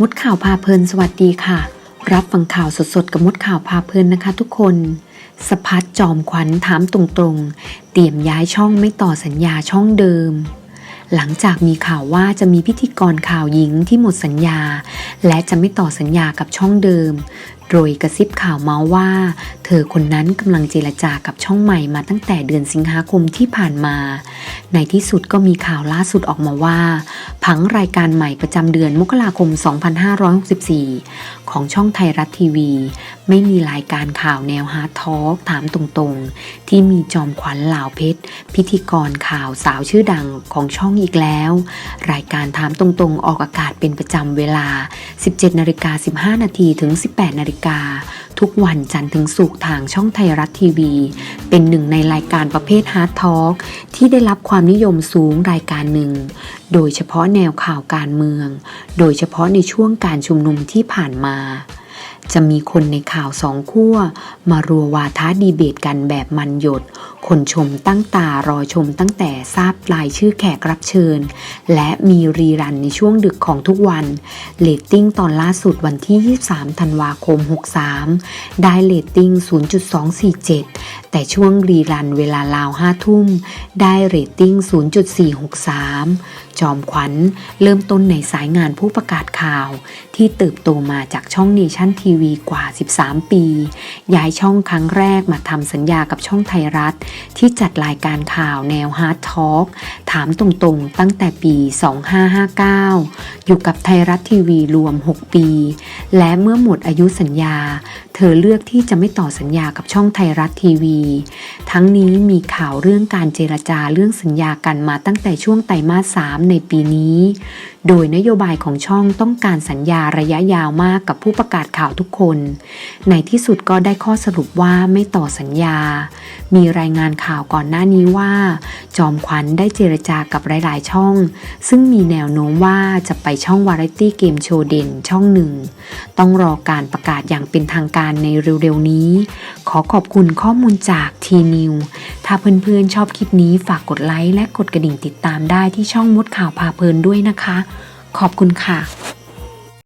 มดข่าวพาเพลินสวัสดีค่ะ รับฟังข่าวสดๆ กับมดข่าวพาเพลินนะคะทุกคนสพัดจอมขวัญถามตรงๆ เตรียมย้ายช่องไม่ต่อสัญญาช่องเดิม หลังจากมีข่าวว่าจะมีพิธีกรข่าวหญิงที่หมดสัญญา และจะไม่ต่อสัญญากับช่องเดิม โดยกระซิบข่าวเมาส์ว่า เธอคนนั้นกำลังเจรจากับช่องใหม่มาตั้งแต่เดือนสิงหาคมที่ผ่านมา ในที่สุดก็มีข่าวล่าสุดออกมาว่า ผังรายการใหม่ประจำเดือนมกราคม 2564 ของช่องไทยรัฐทีวี ไม่มีรายการข่าวแนวฮาร์ดทอล์กถามตรงๆ ที่มีจอมขวัญเหล่าเพชร พิธีกรข่าวสาวชื่อดังของช่องอีกแล้ว รายการถามตรงๆ ออกอากาศเป็นประจำเวลา 17นาฬิกา15นาทีถึง 18นาฬิกาทุกวันจันทร์ถึงศุกร์ทางช่องไทยรัฐทีวี เป็นหนึ่งในรายการประเภทฮาร์ดทอล์กที่ได้รับความนิยมสูงรายการหนึ่ง โดยเฉพาะแนวข่าวการเมือง โดยเฉพาะในช่วงการชุมนุมที่ผ่านมา จะมีคนในข่าวสองขั้วมารัววาทะดีเบตกันแบบมันหยด คนชมตั้งตารอชมตั้งแต่ทราบรายชื่อแขกรับเชิญ และมีรีรันในช่วงดึกของทุกวันเรตติ้งตอนล่าสุดวันที่ 23 ธันวาคม 63 ได้เรตติ้ง 0.247 แต่ช่วงรีรันเวลาราว 5 ทุ่ม ได้เรตติ้ง 0.463 จอมขวัญเริ่มต้นในสายงานผู้ประกาศข่าว ที่เติบโตมาจากช่องเนชั่นทีวีกว่า 13 ปี ย้ายช่องครั้งแรกมาทำสัญญากับช่องไทยรัฐ ที่จัดรายการข่าวแนวฮาร์ดทอล์กถามตรงๆ ตั้งแต่ปี 2559 อยู่กับไทยรัฐทีวีรวม 6 ปี และเมื่อหมดอายุสัญญา เธอเลือกที่จะไม่ต่อสัญญากับช่องไทยรัฐทีวี ทั้งนี้มีข่าวเรื่องการเจรจาเรื่องสัญญากันมาตั้งแต่ช่วงไตรมาส 3 ในปีนี้ โดยนโยบายของช่องต้องการสัญญาระยะยาวมากกับผู้ประกาศข่าวทุทุกคน ในที่สุดก็ได้ข้อสรุปว่าไม่ต่อสัญญา มีรายงานข่าวก่อนหน้านี้ว่า จอมขวัญได้เจรจากับหลาย ๆ ช่อง ซึ่งมีแนวโน้มว่าจะไปช่องวาไรตี้เกมโชว์เด่นช่องหนึ่ง ต้องรอการประกาศอย่างเป็นทางการในเร็ว ๆ นี้ ขอขอบคุณข้อมูลจากทีนิวถ้าเพื่อน ๆ ชอบคลิปนี้ฝากกดไลค์และกดกระดิ่งติดตามได้ที่ช่องมดข่าวพาเพลินด้วยนะคะ ขอบคุณค่ะ